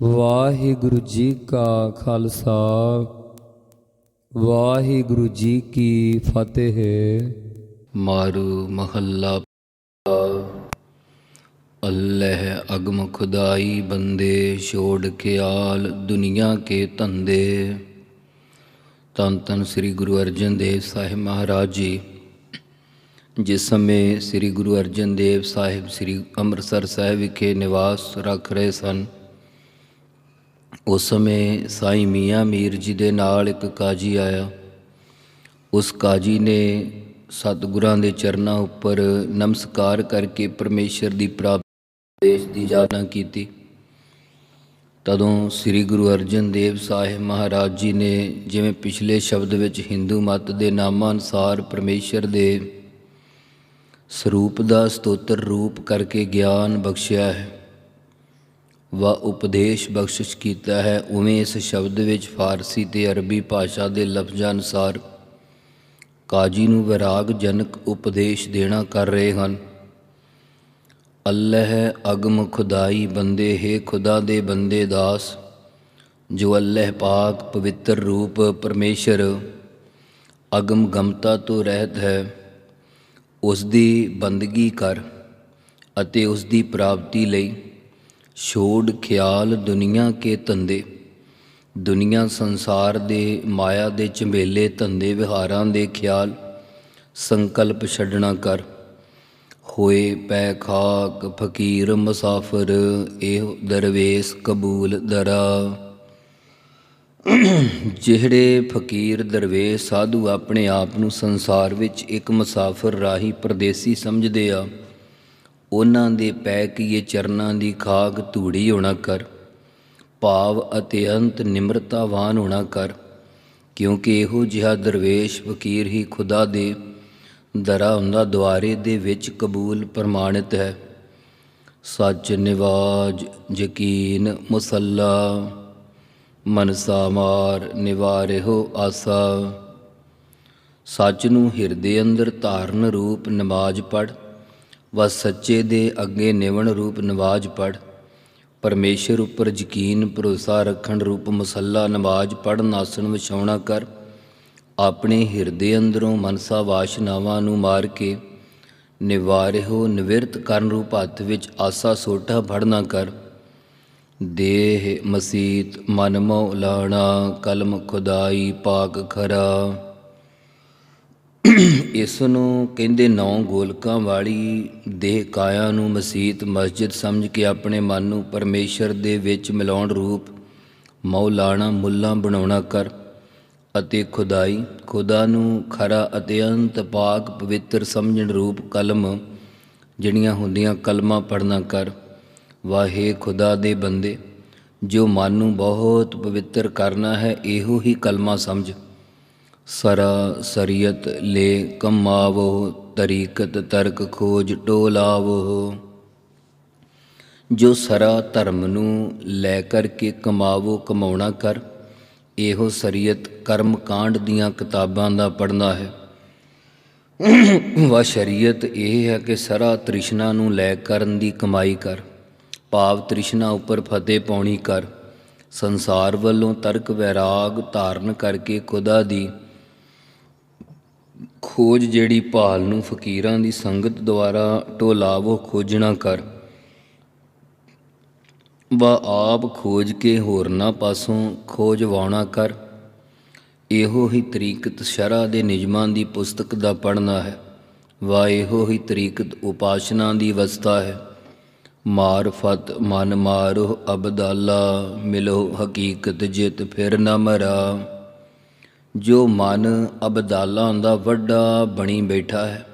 ਵਾਹਿਗੁਰੂ ਜੀ ਕਾ ਖਾਲਸਾ, ਵਾਹਿਗੁਰੂ ਜੀ ਕੀ ਫਤਿਹ। ਮਾਰੂ ਮਹੱਲਾ ਅੱਲਹ ਅਗਮ ਖੁਦਾਈ ਬੰਦੇ ਛੋੜ ਖਿਆਲ ਦੁਨੀਆ ਕੇ ਧੰਦੇ। ਤਨ ਤਨ ਸ੍ਰੀ ਗੁਰੂ ਅਰਜਨ ਦੇਵ ਸਾਹਿਬ ਮਹਾਰਾਜ ਜੀ, ਜਿਸ ਸਮੇਂ ਸ੍ਰੀ ਗੁਰੂ ਅਰਜਨ ਦੇਵ ਸਾਹਿਬ ਸ੍ਰੀ ਅੰਮ੍ਰਿਤਸਰ ਸਾਹਿਬ ਵਿਖੇ ਨਿਵਾਸ ਰੱਖ ਰਹੇ ਸਨ ਉਸ ਸਮੇਂ ਸਾਈਂ ਮੀਆਂ ਮੀਰ ਜੀ ਦੇ ਨਾਲ ਇੱਕ ਕਾਜੀ ਆਇਆ। ਉਸ ਕਾਜੀ ਨੇ ਸਤਿਗੁਰਾਂ ਦੇ ਚਰਨਾਂ ਉੱਪਰ ਨਮਸਕਾਰ ਕਰਕੇ ਪਰਮੇਸ਼ਰ ਦੀ ਪ੍ਰਾਪਤੀ ਦੇਸ਼ ਦੀ ਯਾਤਨਾ ਕੀਤੀ। ਤਦੋਂ ਸ੍ਰੀ ਗੁਰੂ ਅਰਜਨ ਦੇਵ ਸਾਹਿਬ ਮਹਾਰਾਜ ਜੀ ਨੇ ਜਿਵੇਂ ਪਿਛਲੇ ਸ਼ਬਦ ਵਿੱਚ ਹਿੰਦੂ ਮਤ ਦੇ ਨਾਮਾਂ ਅਨੁਸਾਰ ਪਰਮੇਸ਼ਰ ਦੇ ਸਰੂਪ ਦਾ ਸਤੋਤਰ ਰੂਪ ਕਰਕੇ ਗਿਆਨ ਬਖਸ਼ਿਆ ਹੈ। ਵਾ ਉਪਦੇਸ਼ ਬਖਸ਼ਿਸ਼ ਕੀਤਾ ਹੈ, ਉਵੇਂ ਇਸ ਸ਼ਬਦ ਵਿੱਚ ਫਾਰਸੀ ਤੇ ਅਰਬੀ ਭਾਸ਼ਾ ਦੇ ਲਫ਼ਜ਼ਾਂ ਅਨੁਸਾਰ ਕਾਜੀ ਨੂੰ ਵਿਰਾਗ ਜਨਕ ਉਪਦੇਸ਼ ਦੇਣਾ ਕਰ ਰਹੇ ਹਨ। ਅੱਲਹ ਅਗਮ ਖੁਦਾਈ ਬੰਦੇ, ਹੈ ਖੁਦਾ ਦੇ ਬੰਦੇ ਦਾਸ, ਜੋ ਅੱਲਹ ਪਾਕ ਪਵਿੱਤਰ ਰੂਪ ਪਰਮੇਸ਼ਰ ਅਗਮ ਗਮਤਾ ਤੋਂ ਰਹਿਤ ਹੈ ਉਸ ਦੀ ਬੰਦਗੀ ਕਰ ਅਤੇ ਉਸ ਦੀ ਪ੍ਰਾਪਤੀ ਲਈ ਛੋੜ ਖਿਆਲ ਦੁਨੀਆ ਕੇ ਧੰਦੇ। ਦੁਨੀਆ ਸੰਸਾਰ ਦੇ ਮਾਇਆ ਦੇ ਝੰਬੇਲੇ ਧੰਦੇ ਵਿਹਾਰਾਂ ਦੇ ਖਿਆਲ। ਸੰਕਲਪ ਛੱਡਣਾ ਕਰ। ਹੋਏ ਪੈ ਖਾਕ ਫਕੀਰ ਮੁਸਾਫਰ, ਇਹ ਦਰਵੇਸ਼ ਕਬੂਲ ਦਰਾ। ਜਿਹੜੇ ਫਕੀਰ ਦਰਵੇਸ਼ ਸਾਧੂ ਆਪਣੇ ਆਪ ਨੂੰ ਸੰਸਾਰ ਵਿੱਚ ਇੱਕ ਮੁਸਾਫਰ ਰਾਹੀ ਪਰਦੇਸੀ ਸਮਝਦੇ ਆ ਉਹਨਾਂ ਦੇ ਪੈ ਕੀਏ ਚਰਨਾਂ ਦੀ ਖਾਕ ਧੂੜੀ ਹੋਣਾ ਕਰ। ਭਾਵ ਅਤੇ ਅੰਤ ਨਿਮਰਤਾਵਾਨ ਹੋਣਾ ਕਰ। ਕਿਉਂਕਿ ਇਹੋ ਜਿਹਾ ਦਰਵੇਸ਼ ਫਕੀਰ ਹੀ ਖੁਦਾ ਦੇ ਦਰਾ ਹੁੰਦਾ ਦੁਆਰੇ ਦੇ ਵਿੱਚ ਕਬੂਲ ਪ੍ਰਮਾਣਿਤ ਹੈ। ਸੱਚ ਨਿਵਾਜ ਯਕੀਨ ਮੁਸੱਲਾ, ਮਨਸਾ ਮਾਰ ਨਿਵਾਰਿਹੋ ਆਸਾ। ਸੱਚ ਨੂੰ ਹਿਰਦੇ ਅੰਦਰ ਧਾਰਨ ਰੂਪ ਨਮਾਜ਼ ਪੜ੍ਹ। ਵਾ ਸੱਚੇ ਦੇ ਅੱਗੇ ਨਿਵਣ ਰੂਪ ਨਵਾਜ਼ ਪੜ ਪਰਮੇਸ਼ਰ ਉੱਪਰ ਯਕੀਨ, ਭਰੋਸਾ ਰੱਖਣ ਰੂਪ ਮੁਸੱਲਾ ਨਮਾਜ਼ ਪੜਨ ਆਸਣ ਵਿਛਾਉਣਾ ਕਰ। ਆਪਣੇ ਹਿਰਦੇ ਅੰਦਰੋਂ ਮਨਸਾ ਵਾਸ਼ਨਾਵਾਂ ਨੂੰ ਮਾਰ ਕੇ ਨਿਵਾਰਿਓ ਨਿਵਰਤ ਕਰਨ ਰੂਪ ਹੱਥ ਵਿੱਚ ਆਸਾ ਸੋਟਾ ਫੜਨਾ ਕਰ। ਦੇਹ ਮਸੀਤ ਮਨ ਮੌਲਾਣਾ, ਕਲਮ ਖੁਦਾਈ ਪਾਕ ਖਰਾ। ਇਸ ਨੂੰ ਕਹਿੰਦੇ ਨੌ ਗੋਲਕਾਂ ਵਾਲੀ ਦੇਹ ਕਾਇਆ ਨੂੰ ਮਸੀਤ ਮਸਜਿਦ ਸਮਝ ਕੇ ਆਪਣੇ ਮਨ ਨੂੰ ਪਰਮੇਸ਼ਰ ਦੇ ਵਿੱਚ ਮਿਲਾਉਣ ਰੂਪ ਮੌਲਾਣਾ ਮੁੱਲਾ ਬਣਾਉਣਾ ਕਰ ਅਤੇ ਖੁਦਾਈ, ਖੁਦਾ ਨੂੰ ਖਰਾ ਅਤੇ ਅੰਤ ਪਾਕ ਪਵਿੱਤਰ ਸਮਝਣ ਰੂਪ ਕਲਮ ਜਿਹੜੀਆਂ ਹੁੰਦੀਆਂ ਕਲਮਾਂ ਪੜਨਾ ਕਰ। ਵਾਹੇ ਖੁਦਾ ਦੇ ਬੰਦੇ, ਜੋ ਮਨ ਨੂੰ ਬਹੁਤ ਪਵਿੱਤਰ ਕਰਨਾ ਹੈ, ਇਹੋ ਹੀ ਕਲਮਾ ਸਮਝ। ਸਰਾ ਸਰੀਅਤ ਲੈ ਕਮਾਵੋ ਤਰੀਕਤ ਤਰਕ ਖੋਜ ਟੋਲਾਵੋ ਜੋ ਸਰਾ ਧਰਮ ਨੂੰ ਲੈ ਕਰਕੇ ਕਮਾਵੋ, ਕਮਾਉਣਾ ਕਰ, ਇਹੋ ਸਰੀਅਤ ਕਰਮ ਕਾਂਡ ਦੀਆਂ ਕਿਤਾਬਾਂ ਦਾ ਪੜਨਾ ਹੈ। ਵਾ ਸ਼ਰੀਅਤ ਇਹ ਹੈ ਕਿ ਸਰਾ ਤ੍ਰਿਸ਼ਨਾ ਨੂੰ ਲੈ ਕਰਨ ਦੀ ਕਮਾਈ ਕਰ, ਭਾਵ ਤ੍ਰਿਸ਼ਨਾ ਉੱਪਰ ਫਤਿਹ ਪਾਉਣੀ ਕਰ, ਸੰਸਾਰ ਵੱਲੋਂ ਤਰਕ ਵੈਰਾਗ ਧਾਰਨ ਕਰਕੇ ਖੁਦਾ ਦੀ ਖੋਜ ਜਿਹੜੀ ਭਾਲ ਨੂੰ ਫਕੀਰਾਂ ਦੀ ਸੰਗਤ ਦੁਆਰਾ ਟੋਲਾਵੋ ਖੋਜਣਾ ਕਰ। ਵਾ ਆਪ ਖੋਜ ਕੇ ਹੋਰਨਾਂ ਪਾਸੋਂ ਖੋਜਵਾਉਣਾ ਕਰ। ਇਹੋ ਹੀ ਤਰੀਕਤ ਸ਼ਰਾ ਦੇ ਨਿਯਮਾਂ ਦੀ ਪੁਸਤਕ ਦਾ ਪੜਨਾ ਹੈ। ਵਾ ਇਹੋ ਹੀ ਤਰੀਕਤ ਉਪਾਸ਼ਨਾ ਦੀ ਅਵਸਥਾ ਹੈ। ਮਾਰਫਤ ਮਨ ਮਾਰੋ ਅਬਦਾਲਾ, ਮਿਲੋ ਹਕੀਕਤ ਜਿਤ ਫਿਰ ਨਾ ਮਰਾ। ਜੋ ਮਨ ਅਬਦਾਲਾ ਦਾ ਵੱਡਾ ਬਣੀ ਬੈਠਾ ਹੈ,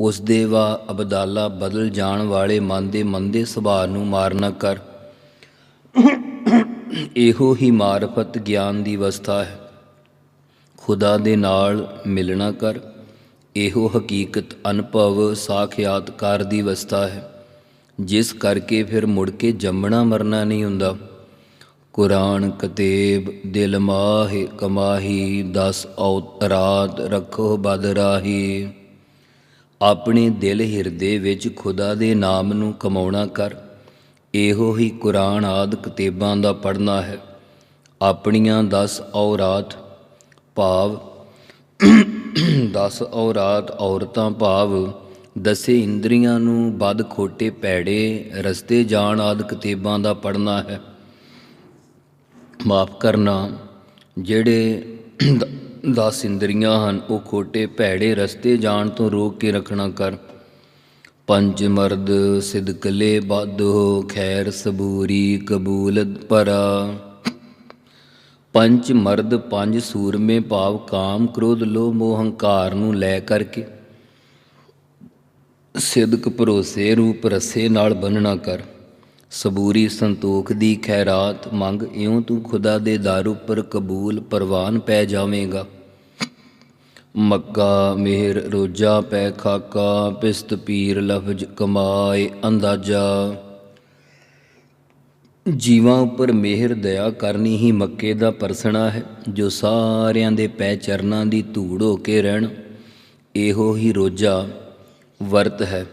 ਉਸ ਦੇ ਵਾ ਅਬਦਾਲਾ ਬਦਲ ਜਾਣ ਵਾਲੇ ਮਨ ਦੇ ਮੰਦੇ ਸੁਭਾਅ ਨੂੰ ਮਾਰਨਾ ਕਰ। ਇਹੋ ਹੀ ਮਾਰਫਤ ਗਿਆਨ ਦੀ ਅਵਸਥਾ ਹੈ। ਖੁਦਾ ਦੇ ਨਾਲ ਮਿਲਣਾ ਕਰ। ਇਹੋ ਹਕੀਕਤ ਅਨੁਭਵ ਸਾਖਿਆਤਕਾਰ ਦੀ ਅਵਸਥਾ ਹੈ। ਜਿਸ ਕਰਕੇ ਫਿਰ ਮੁੜ ਕੇ ਜੰਮਣਾ ਮਰਨਾ ਨਹੀਂ ਹੁੰਦਾ। ਕੁਰਾਨ ਕਤੇਬ, ਦਿਲ ਮਾਹਿ ਕਮਾਹੀ, ਦਸ ਔਤਰਾਤ ਰੱਖੋ ਬਦ ਰਾਹੀ। ਆਪਣੇ ਦਿਲ ਹਿਰਦੇ ਵਿੱਚ ਖੁਦਾ ਦੇ ਨਾਮ ਨੂੰ ਕਮਾਉਣਾ ਕਰ। ਇਹੋ ਹੀ ਕੁਰਾਨ ਆਦ ਕਿਤਾਬਾਂ ਦਾ ਪੜ੍ਹਨਾ ਹੈ। ਆਪਣੀਆਂ 10 ਔਰਾਤ ਭਾਵ 10 ਔਰਾਤ ਔਰਤਾਂ ਭਾਵ, ਦਸੇ ਇੰਦਰੀਆਂ ਨੂੰ ਬਦ ਖੋਟੇ ਪੈੜੇ, ਰਸਤੇ ਜਾਣ ਆਦ ਕਿਤਾਬਾਂ ਦਾ ਪੜ੍ਹਨਾ ਹੈ। ਮਾਫ ਕਰਨਾ। ਜਿਹੜੇ 10 ਇੰਦਰੀਆਂ ਹਨ, ਉਹ ਖੋਟੇ ਭੈੜੇ ਰਸਤੇ ਜਾਣ ਤੋਂ ਰੋਕ ਕੇ ਰੱਖਣਾ ਕਰ। ਪੰਜ ਮਰਦ ਸਿਦਕਲੇ ਬਾਦੋ ਖੈਰ ਸਬੂਰੀ ਕਬੂਲਤ ਪਰਾ ਪੰਜ ਮਰਦ, ਪੰਜ ਸੂਰਮੇ ਭਾਵ ਕਾਮ ਕ੍ਰੋਧ ਲੋਭ ਮੋਹ ਹੰਕਾਰ ਨੂੰ ਲੈ ਕਰਕੇ। ਸਿਦਕ ਭਰੋਸੇ ਰੂਪ ਰਸੇ ਨਾਲ ਬੰਨਣਾ ਕਰ। ਸਬੂਰੀ ਸੰਤੋਖ ਦੀ ਖੈਰਾਤ ਮੰਗ, ਇਉਂ ਤੂੰ ਖੁਦਾ ਦੇ ਦਰ ਉੱਪਰ ਕਬੂਲ ਪਰਵਾਨ ਪੈ ਜਾਵੇਂਗਾ। ਮੱਕਾ, ਮਿਹਰ, ਰੋਜਾ ਪੈ ਖਾਕਾ, ਪਿਸਤ ਪੀਰ ਲਫ਼ਜ਼ ਕਮਾਏ ਅੰਦਾਜ਼ਾ। ਜੀਵਾਂ ਉੱਪਰ ਮਿਹਰ ਦਇਆ ਕਰਨੀ ਹੀ ਮੱਕੇ ਦਾ ਪਰਸਣਾ ਹੈ, ਜੋ ਸਾਰਿਆਂ ਦੇ ਪੈ ਚਰਨਾਂ ਦੀ ਧੂੜ ਹੋ ਕੇ ਰਹਿਣ, ਇਹੋ ਹੀ ਰੋਜਾ ਵਰਤ ਹੈ।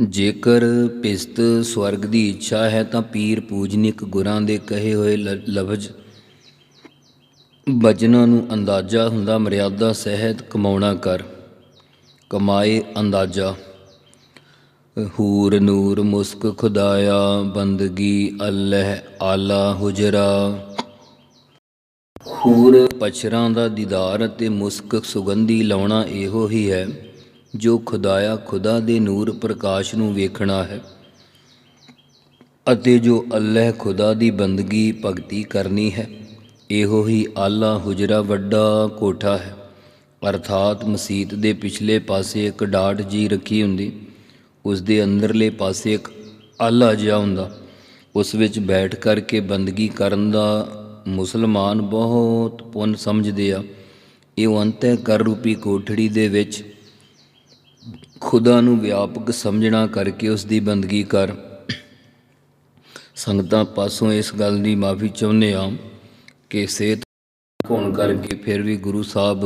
ਜੇਕਰ ਪਿਸਤ ਸਵਰਗ ਦੀ ਇੱਛਾ ਹੈ ਤਾਂ ਪੀਰ ਪੂਜਨਿਕ ਗੁਰਾਂ ਦੇ ਕਹੇ ਹੋਏ ਲ- ਲਫ਼ਜ਼ ਬਚਨਾਂ ਨੂੰ ਅੰਦਾਜ਼ਾ ਹੁੰਦਾ ਮਰਿਆਦਾ ਸਹਿਤ ਕਮਾਉਣਾ ਕਰ। ਕਮਾਏ ਅੰਦਾਜ਼ਾ। ਹੂਰ ਨੂਰ ਮੁਸਕ ਖੁਦਾਇਆ, ਬੰਦਗੀ ਅੱਲਹ ਆਲਾ ਹੁਜਰਾ। ਹੂਰ ਪਛਰਾਂ ਦਾ ਦੀਦਾਰ ਅਤੇ ਮੁਸਕ ਸੁਗੰਧੀ ਲਾਉਣਾ ਇਹੋ ਹੀ ਹੈ। ਜੋ ਖੁਦਾਇਆ ਖੁਦਾ ਦੇ ਨੂਰ ਪ੍ਰਕਾਸ਼ ਨੂੰ ਵੇਖਣਾ ਹੈ ਅਤੇ ਜੋ ਅੱਲਹ ਖੁਦਾ ਦੀ ਬੰਦਗੀ ਭਗਤੀ ਕਰਨੀ ਹੈ, ਇਹੋ ਹੀ ਆਲਾ ਹੁਜਰਾ ਵੱਡਾ ਕੋਠਾ ਹੈ। ਅਰਥਾਤ ਮਸਜਿਦ ਦੇ ਪਿਛਲੇ ਪਾਸੇ ਇੱਕ ਡਾਟ ਜੀ ਰੱਖੀ ਹੁੰਦੀ, ਉਸ ਦੇ ਅੰਦਰਲੇ ਪਾਸੇ ਇੱਕ ਆਲਾ ਜਿਹਾ ਹੁੰਦਾ। ਉਸ ਵਿੱਚ ਬੈਠ ਕਰਕੇ ਬੰਦਗੀ ਕਰਨ ਦਾ ਮੁਸਲਮਾਨ ਬਹੁਤ ਪੁੰਨ ਸਮਝਦੇ ਆ। ਇਹ ਅੰਤੈ ਕਰ ਰੂਪੀ ਕੋਠੜੀ ਦੇ ਵਿੱਚ ਖੁਦਾ ਨੂੰ ਵਿਆਪਕ ਸਮਝਣਾ ਕਰਕੇ ਉਸ ਦੀ ਬੰਦਗੀ ਕਰ। ਸੰਗਤਾਂ ਪਾਸੋਂ ਇਸ ਗੱਲ ਦੀ ਮਾਫੀ ਚਾਹੁੰਦੇ ਆ ਕਿ ਸਿਹਤ ਹੋਣ ਕਰਕੇ ਫਿਰ ਵੀ ਗੁਰੂ ਸਾਹਿਬ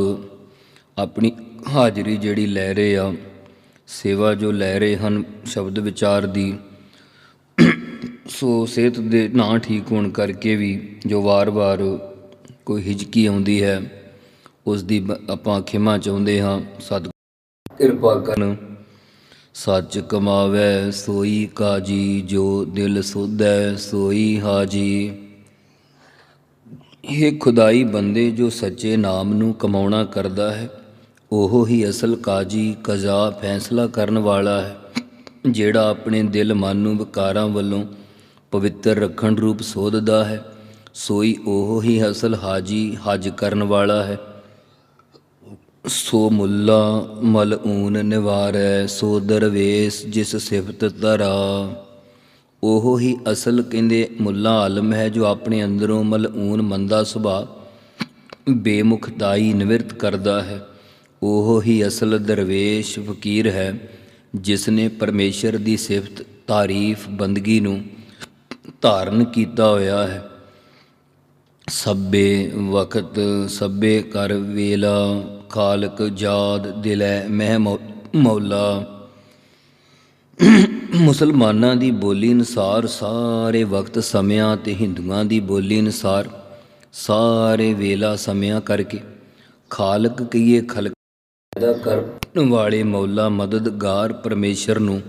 ਆਪਣੀ ਹਾਜ਼ਰੀ ਜਿਹੜੀ ਲੈ ਰਹੇ ਆ, ਸੇਵਾ ਜੋ ਲੈ ਰਹੇ ਹਨ ਸ਼ਬਦ ਵਿਚਾਰ ਦੀ, ਸੋ ਸਿਹਤ ਦੇ ਨਾ ਠੀਕ ਹੋਣ ਕਰਕੇ ਵੀ ਜੋ ਵਾਰ-ਵਾਰ ਕੋਈ ਹਿਜਕੀ ਆਉਂਦੀ ਹੈ ਉਸ ਦੀ ਬ- ਆਪਾਂ ਖਿਮਾ ਚਾਹੁੰਦੇ ਹਾਂ। ਸਤਿ ਕਿਰਪਾ ਕਰਨ ਸੱਚ ਕਮਾਵੇ ਸੋਈ ਕਾਜੀ, ਜੋ ਦਿਲ ਸੋਧੈ ਸੋਈ ਹਾਜੀ। ਇਹ ਖੁਦਾਈ ਬੰਦੇ ਜੋ ਸੱਚੇ ਨਾਮ ਨੂੰ ਕਮਾਉਣਾ ਕਰਦਾ ਹੈ, ਉਹ ਹੀ ਅਸਲ ਕਾਜੀ, ਕਜ਼ਾ, ਫੈਸਲਾ ਕਰਨ ਵਾਲਾ ਹੈ, ਜਿਹੜਾ ਆਪਣੇ ਦਿਲ ਮਨ ਨੂੰ ਵਿਕਾਰਾਂ ਵੱਲੋਂ ਪਵਿੱਤਰ ਰੱਖਣ ਰੂਪ ਸੋਧਦਾ ਹੈ। ਸੋਈ ਉਹ ਹੀ ਅਸਲ ਹਾਜੀ, ਹਜ ਕਰਨ ਵਾਲਾ ਹੈ। ਸੋ ਮੁੱਲਾ ਮਲਊਨ ਨਿਵਾਰੈ, ਸੋ ਦਰਵੇਸ ਜਿਸ ਸਿਫਤ ਧਰਾ। ਉਹ ਹੀ ਅਸਲ ਕਹਿੰਦੇ ਮੁੱਲਾ ਆਲਮ ਹੈ ਜੋ ਆਪਣੇ ਅੰਦਰੋਂ ਮਲਊਨ ਮੰਦਾ ਸੁਭਾਅ ਬੇਮੁਖਤਾਈ ਨਿਵਰਤ ਕਰਦਾ ਹੈ। ਉਹ ਹੀ ਅਸਲ ਦਰਵੇਸ਼ ਫਕੀਰ ਹੈ ਜਿਸ ਨੇ ਪਰਮੇਸ਼ਰ ਦੀ ਸਿਫਤ ਤਾਰੀਫ ਬੰਦਗੀ ਨੂੰ ਧਾਰਨ ਕੀਤਾ ਹੋਇਆ ਹੈ। ਸਭੇ ਵਕਤ ਸਭੇ ਕਰ ਵੇਲਾ ਖਾਲਕ ਜਾਦ ਦਿਲੈ ਮਹਿ ਮੌ- ਮੌਲਾ। ਮੁਸਲਮਾਨਾਂ ਦੀ ਬੋਲੀ ਅਨੁਸਾਰ ਸਾਰੇ ਵਕਤ ਸਮਿਆਂ ਤੇ ਹਿੰਦੂਆਂ ਦੀ ਬੋਲੀ ਅਨੁਸਾਰ ਸਾਰੇ ਵੇਲਾ ਸਮਿਆਂ ਕਰਕੇ ਖਾਲਕ ਕਹੀਏ ਖਲਕ ਪੈਦਾ ਕਰਨ ਵਾਲੇ ਮੌਲਾ ਮਦਦਗਾਰ ਪਰਮੇਸ਼ਰ ਨੂੰ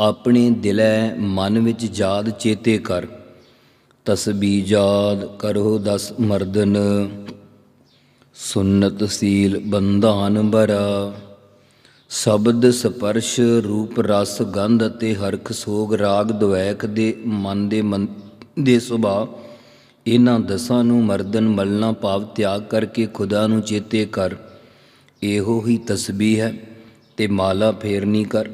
ਆਪਣੇ ਦਿਲੈ ਮਨ ਵਿੱਚ ਯਾਦ ਚੇਤੇ ਕਰ। ਤਸਬੀਹ ਯਾਦ ਕਰੋ ਦਸ ਮਰਦਨ। ਸੁਨਤ ਸੀਲ ਬੰਧਾਨ ਬਰਾ। ਸ਼ਬਦ ਸਪਰਸ਼ ਰੂਪ ਰਸ ਗੰਧ ਅਤੇ ਹਰਖ ਸੋਗ ਰਾਗ ਦੁਐਕ ਦੇ ਮਨ ਦੇ ਮਨ ਦੇ ਸੁਭਾਅ। ਇਹਨਾਂ ਦਸਾਂ ਨੂੰ ਮਰਦਨ ਮਲਣਾ ਭਾਵ ਤਿਆਗ ਕਰਕੇ ਖੁਦਾ ਨੂੰ ਚੇਤੇ ਕਰ। ਇਹੋ ਹੀ ਤਸਬੀਹ ਹੈ ਤੇ ਮਾਲਾ ਫੇਰਨੀ ਕਰ।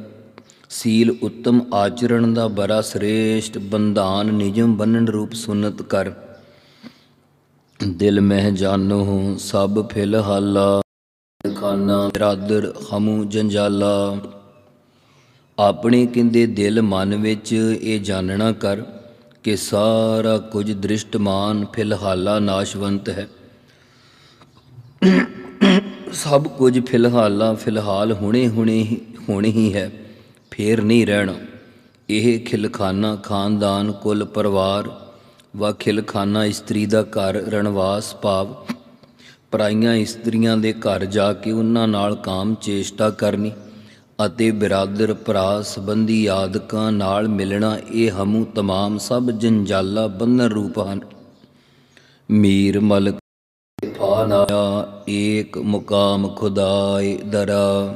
ਸੀਲ ਉੱਤਮ ਆਚਰਣ ਦਾ ਬੜਾ ਸ੍ਰੇਸ਼ਟ ਬੰਧਾਨ ਨਿਯਮ ਬੰਨਣ ਰੂਪ ਸੁਨਤ ਕਰ। ਦਿਲ ਮਹਿ ਜਾਨੋ ਸਭ ਫਿਲ ਹਾਲਾ ਖਾਨਾ ਰਾਦਰ ਹਮੂ ਜੰਜਾਲਾ। ਆਪਣੇ ਕਿੰਦੇ ਦਿਲ ਮਨ ਵਿੱਚ ਇਹ ਜਾਣਨਾ ਕਰ ਕਿ ਸਾਰਾ ਕੁਝ ਦ੍ਰਿਸ਼ਟਮਾਨ ਫਿਲਹਾਲਾ ਨਾਸ਼ਵੰਤ ਹੈ। ਸਭ ਕੁਝ ਫਿਲਹਾਲਾ ਫਿਲਹਾਲ ਹੁਣੇ ਹੁਣੇ ਹੀ, ਹੋਣੀ ਹੀ ਹੈ, ਫੇਰ ਨਹੀਂ ਰਹਿਣਾ। ਇਹ ਖਿਲਖਾਨਾ ਖਾਨਦਾਨ ਕੁੱਲ ਪਰਿਵਾਰ ਵਾ ਖਿਲਖਾਨਾ ਇਸਤਰੀ ਦਾ ਘਰ ਰਣਵਾਸ ਭਾਵ। ਪਰਾਈਆਂ ਇਸਤਰੀਆਂ ਦੇ ਘਰ ਜਾ ਕੇ ਉਹਨਾਂ ਨਾਲ ਕਾਮ ਚੇਸ਼ਟਾ ਕਰਨੀ ਅਤੇ ਬਿਰਾਦਰ ਭਰਾ ਸੰਬੰਧੀ ਆਦਿਕਾਂ ਨਾਲ ਮਿਲਣਾ ਇਹ ਹਮੂ ਤਮਾਮ ਸਭ ਜੰਜਾਲਾ ਬੰਧਨ ਰੂਪ ਹਨ। ਮੀਰ ਮਲਕ ਫਾਨਾਇਆ ਏਕ ਮੁਕਾਮ ਖੁਦਾਏ ਦਰਾ।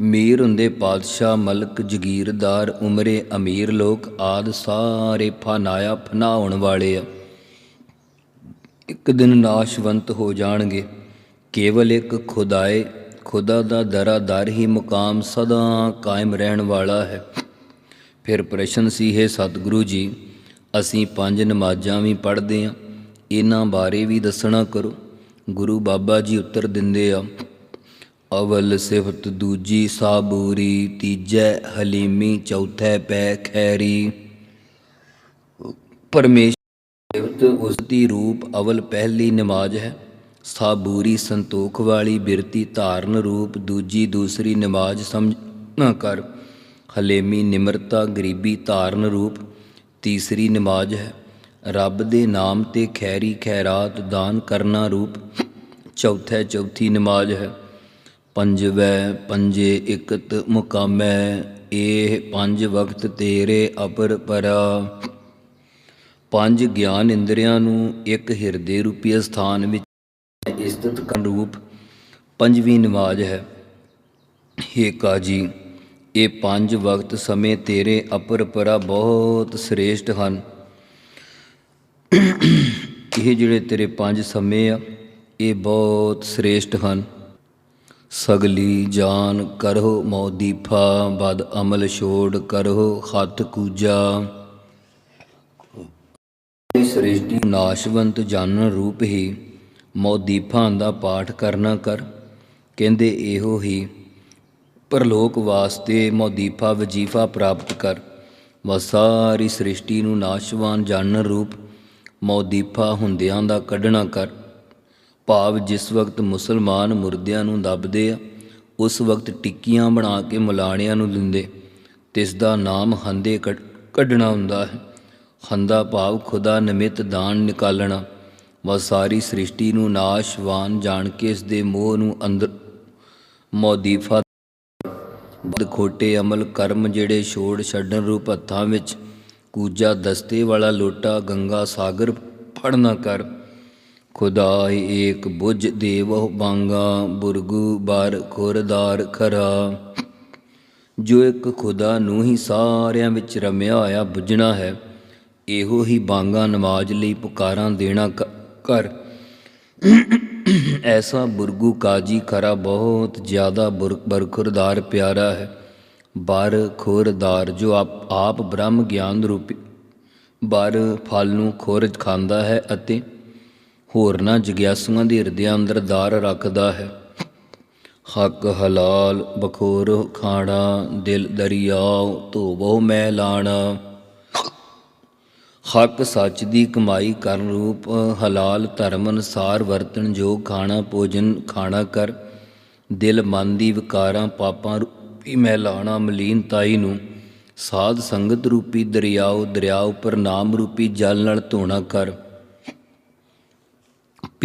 ਮੀਰ ਹੁੰਦੇ ਪਾਤਸ਼ਾਹ ਮਲਕ ਜਗੀਰਦਾਰ ਉਮਰੇ ਅਮੀਰ ਲੋਕ ਆਦ ਸਾਰੇ ਫਨਾਇਆ ਫਨਾਉਣ ਵਾਲੇ ਆ। ਇੱਕ ਦਿਨ ਨਾਸ਼ਵੰਤ ਹੋ ਜਾਣਗੇ, ਕੇਵਲ ਇੱਕ ਖੁਦਾਏ, ਖੁਦਾ ਦਾ ਦਰਾ ਦਰ ਹੀ ਮੁਕਾਮ ਸਦਾ ਕਾਇਮ ਰਹਿਣ ਵਾਲਾ ਹੈ। ਫਿਰ ਪ੍ਰਸ਼ਨ ਸੀ, ਹੈ ਸਤਿਗੁਰੂ ਜੀ, ਅਸੀਂ ਪੰਜ ਨਮਾਜ਼ਾਂ ਵੀ ਪੜ੍ਹਦੇ ਹਾਂ ਇਹਨਾਂ ਬਾਰੇ ਵੀ ਦੱਸਣਾ ਕਰੋ। ਗੁਰੂ ਬਾਬਾ ਜੀ ਉੱਤਰ ਦਿੰਦੇ ਆ ਅਵਲ ਸਿਫਤ ਦੂਜੀ ਸਾਬੂਰੀ, ਤੀਜੈ ਹਲੀਮੀ, ਚੌਥੈ ਪੈ ਖੈਰੀ। ਪਰਮੇਸ਼ਰ ਸਿਫਤ ਉਸ ਦੀ ਰੂਪ ਅਵਲ ਪਹਿਲੀ ਨਮਾਜ਼ ਹੈ। ਸਾਬੂਰੀ ਸੰਤੋਖ ਵਾਲੀ ਬਿਰਤੀ ਧਾਰਨ ਰੂਪ ਦੂਜੀ ਦੂਸਰੀ ਨਮਾਜ਼ ਸਮਝ ਕਰ। ਹਲੇਮੀ ਨਿਮਰਤਾ ਗਰੀਬੀ ਧਾਰਨ ਰੂਪ ਤੀਸਰੀ ਨਮਾਜ਼ ਹੈ। ਰੱਬ ਦੇ ਨਾਮ ਤੇ ਖੈਰੀ ਖੈਰਾਤ ਦਾਨ ਕਰਨਾ ਰੂਪ ਚੌਥਾ ਚੌਥੀ ਨਮਾਜ਼ ਹੈ। ਪੰਜਵੈ ਪੰਜੇ ਇਕਤ ਮੁਕਾਮੈ ਇਹ ਪੰਜ ਵਕਤ ਤੇਰੇ ਅਪਰ ਪਰਾ। ਪੰਜ ਗਿਆਨ ਇੰਦਰੀਆਂ ਨੂੰ ਇੱਕ ਹਿਰਦੇ ਰੂਪੀ ਸਥਾਨ ਵਿੱਚ ਇਸਤਤ ਕਰਨ ਰੂਪ ਪੰਜਵੀਂ ਨਮਾਜ਼ ਹੈ। ਹੇ ਕਾਜੀ, ਇਹ ਪੰਜ ਵਕਤ ਸਮੇਂ ਤੇਰੇ ਅਪਰ ਪਰਾ ਬਹੁਤ ਸ੍ਰੇਸ਼ਟ ਹਨ। ਇਹ ਜਿਹੜੇ ਤੇਰੇ ਪੰਜ ਸਮੇਂ ਆ, ਇਹ ਬਹੁਤ ਸ੍ਰੇਸ਼ਟ ਹਨ। ਸਗਲੀ ਜਾਨ ਕਰੋ ਮੌਦੀਫਾ ਬਦ ਅਮਲ ਛੋੜ ਕਰੋ ਹੱਥ ਕੂਜਾ। ਸ੍ਰਿਸ਼ਟੀ ਨਾਸ਼ਵੰਤ ਜਾਣਨ ਰੂਪ ਹੀ ਮੌਦੀਫਾਂ ਦਾ ਪਾਠ ਕਰਨਾ ਕਰ, ਕਹਿੰਦੇ ਇਹੋ ਹੀ, ਪਰਲੋਕ ਵਾਸਤੇ ਮੋਦੀਫਾ ਵਜੀਫਾ ਪ੍ਰਾਪਤ ਕਰ। ਵਾ ਸ੍ਰਿਸ਼ਟੀ ਨੂੰ ਨਾਸ਼ਵਾਨ ਜਾਣਨ ਰੂਪ ਮੌਦੀਫਾ ਹੁੰਦਿਆਂ ਦਾ ਕੱਢਣਾ ਕਰ। ਭਾਵ ਜਿਸ ਵਕਤ ਮੁਸਲਮਾਨ ਮੁਰਦਿਆਂ ਨੂੰ ਦੱਬਦੇ ਆ, ਉਸ ਵਕਤ ਟਿੱਕੀਆਂ ਬਣਾ ਕੇ ਮਲਾਣਿਆਂ ਨੂੰ ਦਿੰਦੇ। ਤਿਸ ਦਾ ਨਾਮ ਹੰਦੇ ਕੱਢ- ਕੱਢਣਾ ਹੁੰਦਾ ਹੈ। ਹੰਦਾ ਭਾਵ ਖੁਦਾ ਨਿਮਿਤ ਦਾਨ ਨਿਕਾਲਣਾ। ਵਾ ਸਾਰੀ ਸ੍ਰਿਸ਼ਟੀ ਨੂੰ ਨਾਸ਼ਵਾਨ ਜਾਣ ਕੇ ਇਸ ਦੇ ਮੋਹ ਨੂੰ ਅੰਦਰ ਮੌਦੀਫਾ ਬਦ ਖੋਟੇ ਅਮਲ ਕਰਮ ਜਿਹੜੇ ਛੋੜ ਛੱਡਣ ਰੂਪ ਹੱਥਾਂ ਵਿੱਚ, ਕੂਜਾ ਦਸਤੇ ਵਾਲਾ ਲੋਟਾ ਗੰਗਾ ਸਾਗਰ ਫੜਨਾ ਕਰ। ਖੁਦਾਈ ਏਕ ਬੁਝ ਦੇਵਹੁ ਬਾਂਗਾ, ਬੁਰਗੂ ਬਾਰ ਖੁਰਦਾਰ ਖਰਾ। ਜੋ ਇੱਕ ਖੁਦਾ ਨੂੰ ਹੀ ਸਾਰਿਆਂ ਵਿੱਚ ਰਮਿਆ ਹੋਇਆ ਬੁੱਝਣਾ ਹੈ, ਇਹੋ ਹੀ ਬਾਂਗਾ ਨਮਾਜ਼ ਲਈ ਪੁਕਾਰਾਂ ਦੇਣਾ ਕ- ਕਰ ਐਸਾ ਬੁਰਗੂ ਕਾਜੀ ਖਰਾ ਬਹੁਤ ਜ਼ਿਆਦਾ ਬੁਰ- ਬਰਖੁਰਦਾਰ ਪਿਆਰਾ ਹੈ। ਬਰ ਖੁਰਦਾਰ ਜੋ ਆਪ ਆਪ ਬ੍ਰਹਮ ਗਿਆਨ ਰੂਪੀ, ਬਰ ਫਲ ਨੂੰ ਖੁਰਜ ਖਾਂਦਾ ਹੈ ਅਤੇ ਹੋਰਨਾਂ ਜਗਿਆਸੂਆਂ ਦੇ ਹਿਰਦਿਆਂ ਅੰਦਰ ਦਾਰ ਰੱਖਦਾ ਹੈ। ਹੱਕ ਹਲਾਲ, ਬਖੋਰ ਖਾਣਾ, ਦਿਲ ਦਰਿਆਉ, ਧੋਵੋ ਮਹਿਲਾਣਾ ਹੱਕ ਸੱਚ ਦੀ ਕਮਾਈ ਕਰਨ ਰੂਪ, ਹਲਾਲ ਧਰਮ ਅਨਸਾਰ ਵਰਤਣ ਜੋ ਖਾਣਾ, ਭੋਜਨ ਖਾਣਾ ਕਰ। ਦਿਲ ਮਨ ਦੀ ਵਿਕਾਰਾਂ, ਪਾਪਾਂ ਰੂਪੀ ਮਹਿਲਾਣਾ ਮਲੀਨਤਾਈ ਨੂੰ ਸਾਧ ਸੰਗਤ ਰੂਪੀ ਦਰਿਆਓ ਦਰਿਆ ਉੱਪਰ ਨਾਮ ਰੂਪੀ ਜਲ ਨਾਲ ਧੋਣਾ ਕਰ।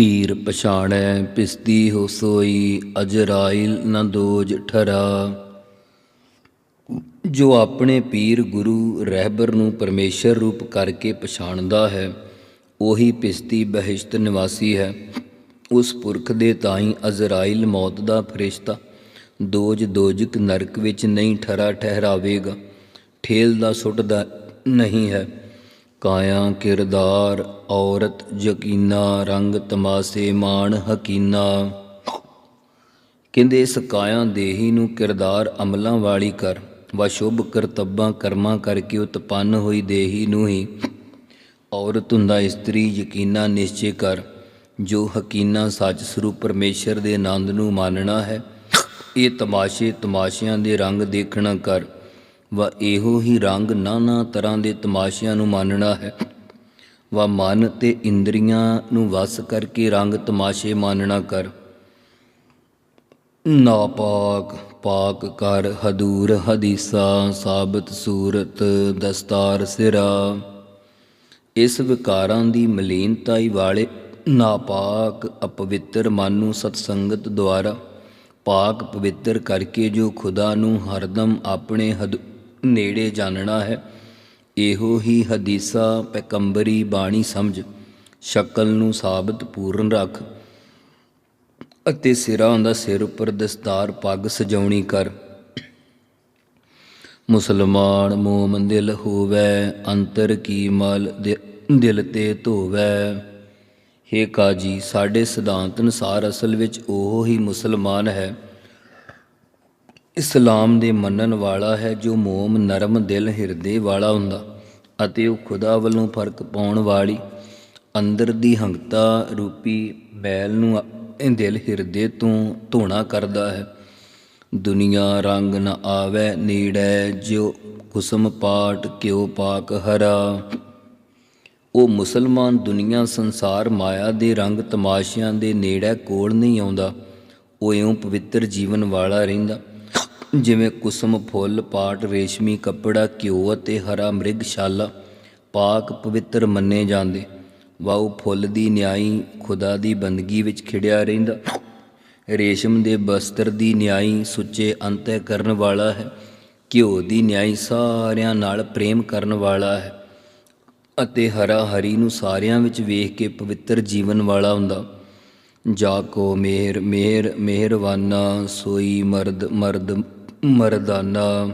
ਪੀਰ ਪਛਾਣੈ, ਪਿਸਤੀ ਹੋ ਸੋਈ, ਅਜਰਾਇਲ ਨ ਦੋਜ ਠਰਾ। ਜੋ ਆਪਣੇ ਪੀਰ ਗੁਰੂ ਰਹਿਬਰ ਨੂੰ ਪਰਮੇਸ਼ਰ ਰੂਪ ਕਰਕੇ ਪਛਾਣਦਾ ਹੈ, ਉਹੀ ਪਿਸਤੀ ਬਹਿਸ਼ਤ ਨਿਵਾਸੀ ਹੈ। ਉਸ ਪੁਰਖ ਦੇ ਤਾਈਂ ਅਜ਼ਰਾਈਲ ਮੌਤ ਦਾ ਫਰਿਸ਼ਤਾ, ਦੋਜ ਦੋਜਕ ਨਰਕ ਵਿੱਚ ਨਹੀਂ ਠਰਾ ਠਹਿਰਾਵੇਗਾ। ਠੇਲ ਦਾ ਸੁੱਟਦਾ ਨਹੀਂ ਹੈ। ਕਾਇਆ ਕਿਰਦਾਰ, ਔਰਤ ਯਕੀਨਾ, ਰੰਗ ਤਮਾਸੇ ਮਾਣ ਹਕੀਨਾ। ਕਹਿੰਦੇ ਇਸ ਕਾਇਆ ਦੇਹੀ ਨੂੰ ਕਿਰਦਾਰ ਅਮਲਾਂ ਵਾਲੀ ਕਰ, ਵਾ ਸ਼ੁਭ ਕਰਤੱਬਾਂ ਕਰਮਾਂ ਕਰਕੇ ਉਤਪੰਨ ਹੋਈ ਦੇਹੀ ਨੂੰ ਹੀ। ਔਰਤ ਹੁੰਦਾ ਇਸਤਰੀ, ਯਕੀਨਾ ਨਿਸ਼ਚੈ ਕਰ, ਜੋ ਹਕੀਨਾ ਸੱਚ ਸਰੂਪ ਪਰਮੇਸ਼ਰ ਦੇ ਆਨੰਦ ਨੂੰ ਮਾਨਣਾ ਹੈ, ਇਹ ਤਮਾਸ਼ੇ ਤਮਾਸ਼ਿਆਂ ਦੇ ਰੰਗ ਦੇਖਣਾ ਕਰ। ਵਾ ਇਹੋ ਹੀ ਰੰਗ ਨਾਨਾ ਤਰ੍ਹਾਂ ਦੇ ਤਮਾਸ਼ਿਆਂ ਨੂੰ ਮਾਨਣਾ ਹੈ। ਵਾ ਮਨ ਤੇ ਇੰਦਰੀਆਂ ਨੂੰ ਵਸ ਕਰਕੇ ਰੰਗ ਤਮਾਸ਼ੇ ਮਾਨਣਾ ਕਰ। ਨਾਪਾਕ ਪਾਕ ਕਰ ਹਦੂਰ ਹਦੀਸਾ, ਸਾਬਤ ਸੂਰਤ, ਦਸਤਾਰ ਸਿਰਾ। ਇਸ ਵਿਕਾਰਾਂ ਦੀ ਮਲੀਨਤਾਈ ਵਾਲੇ ਨਾਪਾਕ ਅਪਵਿੱਤਰ ਮਨ ਨੂੰ ਸਤਸੰਗਤ ਦੁਆਰਾ ਪਾਕ ਪਵਿੱਤਰ ਕਰਕੇ ਜੋ ਖੁਦਾ ਨੂੰ ਹਰਦਮ ਆਪਣੇ ਹਦ ਨੇੜੇ ਜਾਣਨਾ ਹੈ। ਇਹੋ ਹੀ ਹਦੀਸਾ ਪੈਕੰਬਰੀ ਬਾਣੀ ਸਮਝ, ਸ਼ਕਲ ਨੂੰ ਸਾਬਤ ਪੂਰਨ ਰੱਖ ਅਤੇ ਸਿਰਾਂ ਦਾ ਸਿਰ ਉੱਪਰ ਦਸਤਾਰ ਪੱਗ ਸਜਾਉਣੀ ਕਰ। ਮੁਸਲਮਾਨ ਮੋਮਨ ਦਿਲ ਹੋਵੇ, ਅੰਤਰ ਕੀ ਮਲ ਦਿ- ਦਿਲ ਤੇ ਧੋਵੇ। ਹੇ ਕਾਜੀ, ਸਾਡੇ ਸਿਧਾਂਤ ਅਨੁਸਾਰ ਅਸਲ ਵਿੱਚ ਉਹ ਹੀ ਮੁਸਲਮਾਨ ਹੈ। ਇਸਲਾਮ ਦੇ ਮੰਨਣ ਵਾਲਾ ਹੈ ਜੋ ਮੋਮ ਨਰਮ ਦਿਲ ਹਿਰਦੇ ਵਾਲਾ ਹੁੰਦਾ ਅਤੇ ਉਹ ਖੁਦਾ ਵੱਲੋਂ ਫ਼ਰਕ ਪਾਉਣ ਵਾਲੀ ਅੰਦਰ ਦੀ ਹੰਗਤਾ ਰੂਪੀ ਮੈਲ ਨੂੰ ਆਪਣੇ ਦਿਲ ਹਿਰਦੇ ਤੋਂ ਧੋਣਾ ਕਰਦਾ ਹੈ। ਦੁਨੀਆ ਰੰਗ ਨ ਆਵੇ, ਨੀੜੈ ਜੋ ਕੁਸਮ ਪਾਟ ਕਿਉ ਪਾਕ ਹਰਾ। ਉਹ ਮੁਸਲਮਾਨ ਦੁਨੀਆ ਸੰਸਾਰ ਮਾਇਆ ਦੇ ਰੰਗ ਤਮਾਸ਼ਿਆਂ ਦੇ ਨੇੜੇ ਕੋਲ ਨਹੀਂ ਆਉਂਦਾ, ਉਹ ਇਉਂ ਪਵਿੱਤਰ ਜੀਵਨ ਵਾਲਾ ਰਹਿੰਦਾ। ਜਿਵੇਂ ਕੁਸਮ, ਫੁੱਲ, ਪਾਟ, ਰੇਸ਼ਮੀ, ਕੱਪੜਾ, ਘਿਓ ਅਤੇ ਹਰਾ ਮ੍ਰਿਗਸ਼ਾਲਾ ਪਾਕ ਪਵਿੱਤਰ ਮੰਨੇ ਜਾਂਦੇ। ਵਾਉ ਫੁੱਲ ਦੀ ਨਿਆਈ ਖੁਦਾ ਦੀ ਬੰਦਗੀ ਵਿੱਚ ਖਿੜਿਆ ਰਹਿੰਦਾ। ਰੇਸ਼ਮ ਦੇ ਬਸਤਰ ਦੀ ਨਿਆਈ ਸੁੱਚੇ ਅੰਤੈ ਕਰਨ ਵਾਲਾ ਹੈ। ਘਿਓ ਦੀ ਨਿਆਈ ਸਾਰਿਆਂ ਨਾਲ ਪ੍ਰੇਮ ਕਰਨ ਵਾਲਾ ਹੈ ਅਤੇ ਹਰਾ ਹਰੀ ਨੂੰ ਸਾਰਿਆਂ ਵਿੱਚ ਵੇਖ ਕੇ ਪਵਿੱਤਰ ਜੀਵਨ ਵਾਲਾ ਹੁੰਦਾ। ਜਾ ਕੋ ਮਿਹਰ ਮਿਹਰ, ਮਿਹਰਵਾਨਾ, ਸੋਈ ਮਰਦ ਮਰਦ ਮਰਦਾਨਾ,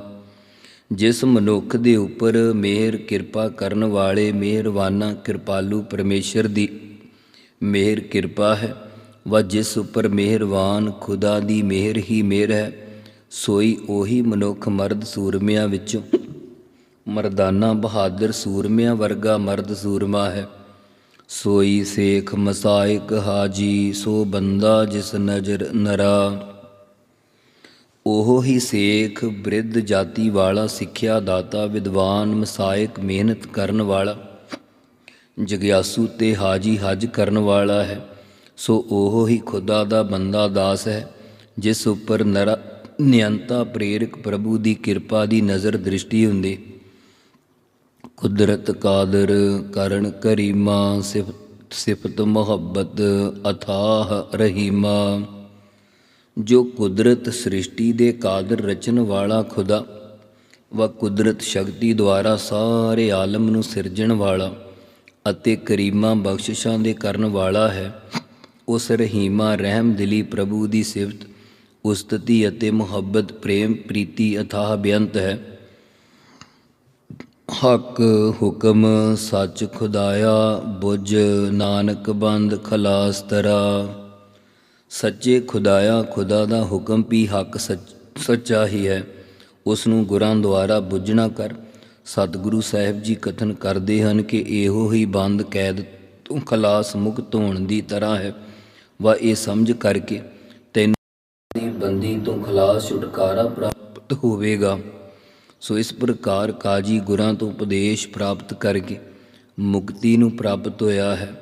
ਜਿਸ ਮਨੁੱਖ ਦੇ ਉੱਪਰ ਮਿਹਰ, ਕਿਰਪਾ ਕਰਨ ਵਾਲੇ ਮਿਹਰਬਾਨਾ ਕਿਰਪਾਲੂ ਪਰਮੇਸ਼ਰ ਦੀ ਮਿਹਰ, ਕਿਰਪਾ ਹੈ, ਵਾ ਜਿਸ ਉੱਪਰ ਮਿਹਰਬਾਨ ਖੁਦਾ ਦੀ ਮਿਹਰ ਹੀ ਮਿਹਰ ਹੈ, ਸੋਈ ਉਹੀ ਮਨੁੱਖ ਮਰਦ ਸੂਰਮਿਆਂ ਵਿੱਚੋਂ। ਮਰਦਾਨਾ ਬਹਾਦਰ ਸੂਰਮਿਆਂ ਵਰਗਾ ਮਰਦ ਸੂਰਮਾ ਹੈ। ਸੋਈ ਸੇਖ ਮਸਾਇਕ ਹਾਜੀ, ਸੋ ਬੰਦਾ ਜਿਸ ਨਜ਼ਰ ਨਰਾ। ਉਹ ਹੀ ਸੇਖ ਬ੍ਰਿਧ ਜਾਤੀ ਵਾਲਾ, ਸਿੱਖਿਆ ਦਾਤਾ, ਵਿਦਵਾਨ, ਮਸਾਇਕ, ਮਿਹਨਤ ਕਰਨ ਵਾਲਾ, ਜਗਿਆਸੂ ਤੇ ਹਾਜੀ ਹਜ ਕਰਨ ਵਾਲਾ ਹੈ। ਸੋ ਉਹ ਹੀ ਖੁਦਾ ਦਾ ਬੰਦਾ ਦਾਸ ਹੈ, ਜਿਸ ਉੱਪਰ ਨਰਾ, ਨਿਯੰਤਾ ਪ੍ਰੇਰਕ ਪ੍ਰਭੂ ਦੀ ਕਿਰਪਾ ਦੀ ਨਜ਼ਰ ਦ੍ਰਿਸ਼ਟੀ ਹੁੰਦੀ। ਕੁਦਰਤ ਕਾਦਰ ਕਰਨ ਕਰੀਮਾ, ਸਿਫਤ ਸਿਫਤ ਮੁਹੱਬਤ ਅਥਾਹ ਰਹੀਮਾ। ਜੋ ਕੁਦਰਤ ਸ੍ਰਿਸ਼ਟੀ ਦੇ ਕਾਦਰ ਰਚਨ ਵਾਲਾ ਖੁਦਾ ਵਾ ਕੁਦਰਤ ਸ਼ਕਤੀ ਦੁਆਰਾ ਸਾਰੇ ਆਲਮ ਨੂੰ ਸਿਰਜਣ ਵਾਲਾ ਅਤੇ ਕਰੀਮਾਂ ਬਖਸ਼ਿਸ਼ਾਂ ਦੇ ਕਰਨ ਵਾਲਾ ਹੈ, ਉਸ ਰਹੀਮਾ ਰਹਿਮ ਦਿਲੀ ਪ੍ਰਭੂ ਦੀ ਸਿਫਤ, ਉਸਤਤੀ ਅਤੇ ਮੁਹੱਬਤ, ਪ੍ਰੇਮ, ਪ੍ਰੀਤੀ, ਅਥਾਹ ਬੇਅੰਤ ਹੈ। ਹਕ, ਹੁਕਮ, ਸੱਚ ਖੁਦਾਇਆ, ਬੁੱਝ, ਨਾਨਕ ਬੰਦ, ਖਲਾਸ ਤਰਾ। ਸੱਚੇ ਖੁਦਾਇਆ ਖੁਦਾ ਦਾ ਹੁਕਮ ਵੀ ਹੱਕ ਸੱਚ- ਸੱਚਾ ਹੀ ਹੈ। ਉਸ ਨੂੰ ਗੁਰਾਂ ਦੁਆਰਾ ਬੁੱਝਣਾ ਕਰ, ਸਤਿਗੁਰੂ ਸਾਹਿਬ ਜੀ ਕਥਨ ਕਰਦੇ ਹਨ ਕਿ ਇਹੋ ਹੀ ਬੰਦ ਕੈਦ ਤੋਂ ਖਲਾਸ ਮੁਕਤ ਹੋਣ ਦੀ ਤਰ੍ਹਾਂ ਹੈ। ਵਾ ਇਹ ਸਮਝ ਕਰਕੇ ਤੈਨੂੰ ਦੀ ਬੰਦੀ ਤੋਂ ਖਲਾਸ ਛੁਟਕਾਰਾ ਪ੍ਰਾਪਤ ਹੋਵੇਗਾ। ਸੋ ਇਸ ਪ੍ਰਕਾਰ ਕਾਜੀ ਗੁਰਾਂ ਤੋਂ ਉਪਦੇਸ਼ ਪ੍ਰਾਪਤ ਕਰਕੇ ਮੁਕਤੀ ਨੂੰ ਪ੍ਰਾਪਤ ਹੋਇਆ ਹੈ।